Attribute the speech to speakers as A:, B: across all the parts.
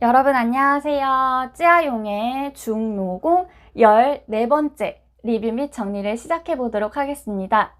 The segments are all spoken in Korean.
A: 여러분 안녕하세요. 찌아용의 중노공 14번째 리뷰 및 정리를 시작해 보도록 하겠습니다.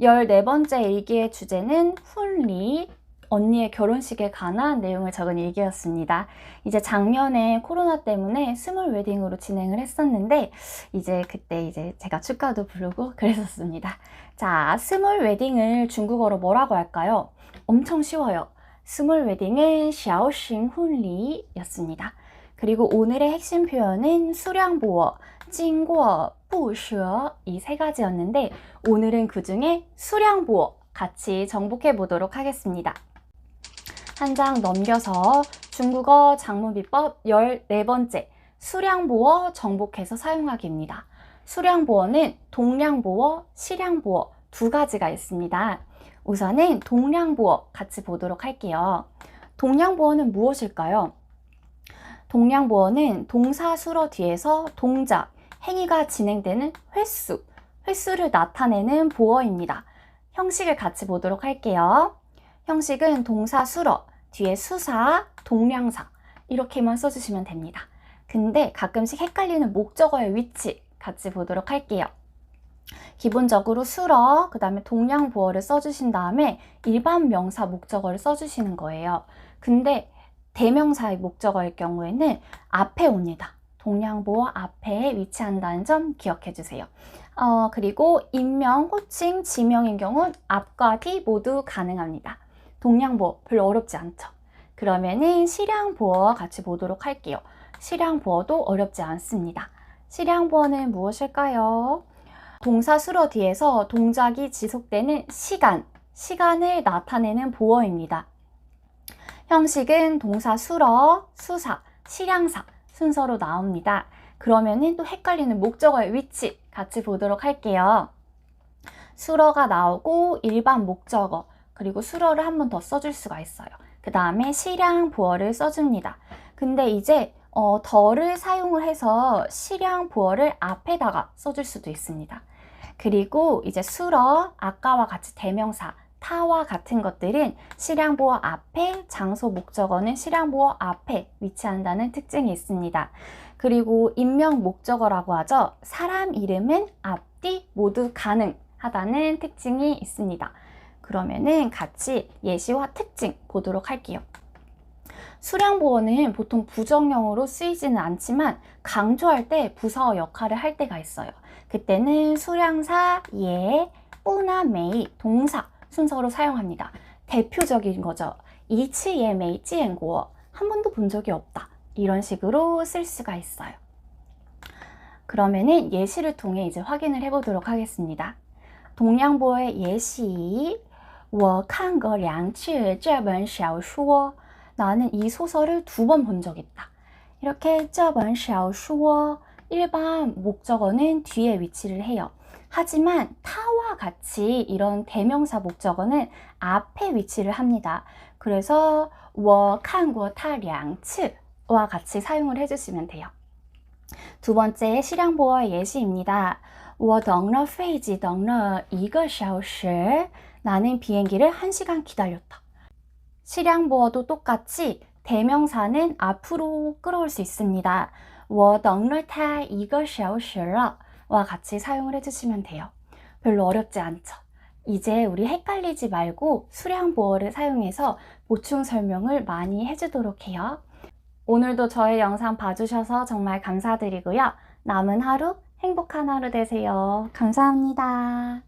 A: 14번째 일기의 주제는 훈리, 언니의 결혼식에 관한 내용을 적은 일기였습니다. 이제 작년에 코로나 때문에 스몰 웨딩으로 진행을 했었는데 이제 그때 이제 제가 축가도 부르고 그랬었습니다. 자, 스몰 웨딩을 중국어로 뭐라고 할까요? 엄청 쉬워요. 스몰 웨딩은 샤오싱 훈리였습니다. 그리고 오늘의 핵심 표현은 수량 보어, 찡궈, 뿌셔 이세 가지였는데 오늘은 그 중에 수량 보어 같이 정복해 보도록 하겠습니다. 한 장 넘겨서 중국어 장문 비법 14번째 수량 보어 정복해서 사용하기입니다. 수량 보어는 동량 보어, 시량 보어 두 가지가 있습니다. 우선은 동량보어 같이 보도록 할게요. 동량보어는 무엇일까요? 동량보어는 동사 수러 뒤에서 동작, 행위가 진행되는 횟수, 횟수를 나타내는 보어입니다. 형식을 같이 보도록 할게요. 형식은 동사 수러, 뒤에 수사, 동량사 이렇게만 써주시면 됩니다. 근데 가끔씩 헷갈리는 목적어의 위치 같이 보도록 할게요. 기본적으로 수러, 그 다음에 동량보어를 써주신 다음에 일반 명사 목적어를 써주시는 거예요. 근데 대명사의 목적어일 경우에는 앞에 옵니다. 동량보어 앞에 위치한다는 점 기억해 주세요. 어, 그리고 인명, 호칭, 지명인 경우 앞과 뒤 모두 가능합니다. 동량보어 별로 어렵지 않죠. 그러면은 시량보어 같이 보도록 할게요. 시량보어도 어렵지 않습니다. 시량보어는 무엇일까요? 동사 수러 뒤에서 동작이 지속되는 시간, 시간을 나타내는 보어입니다. 형식은 동사 수러, 수사, 시량사 순서로 나옵니다. 그러면은 또 헷갈리는 목적어의 위치 같이 보도록 할게요. 수러가 나오고 일반 목적어 그리고 수러를 한 번 더 써줄 수가 있어요. 그 다음에 시량 보어를 써줍니다. 근데 이제 어, 더를 사용을 해서 시량 보어를 앞에다가 써줄 수도 있습니다. 그리고 이제 수러, 아까와 같이 대명사, 타와 같은 것들은 시량보어 앞에, 장소 목적어는 시량보어 앞에 위치한다는 특징이 있습니다. 그리고 인명 목적어라고 하죠. 사람 이름은 앞뒤 모두 가능하다는 특징이 있습니다. 그러면은 같이 예시와 특징 보도록 할게요. 수량보어는 보통 부정형으로 쓰이지는 않지만 강조할 때 부서 역할을 할 때가 있어요. 그때는 수량사, 예, 뿌나 메이, 동사 순서로 사용합니다. 대표적인 거죠. 이치예 메이 찌엔고어 한 번도 본 적이 없다. 이런 식으로 쓸 수가 있어요. 그러면은 예시를 통해 이제 확인을 해보도록 하겠습니다. 동양보의 예시 我看过两次这本小说 나는 이 소설을 두 번 본 적 있다. 이렇게 这本小说 일반 목적어는 뒤에 위치를 해요. 하지만 타와 같이 이런 대명사 목적어는 앞에 위치를 합니다. 그래서 我看过他两次와 같이 사용을 해주시면 돼요. 두 번째 실량보어 예시입니다. 我等了飞机等了一个小时 나는 비행기를 1시간 기다렸다. 실량보어도 똑같이 대명사는 앞으로 끌어올 수 있습니다. 我等了他一个小时了와 같이 사용을 해주시면 돼요. 별로 어렵지 않죠? 이제 우리 헷갈리지 말고 수량보어를 사용해서 보충 설명을 많이 해주도록 해요. 오늘도 저의 영상 봐주셔서 정말 감사드리고요. 남은 하루 행복한 하루 되세요. 감사합니다.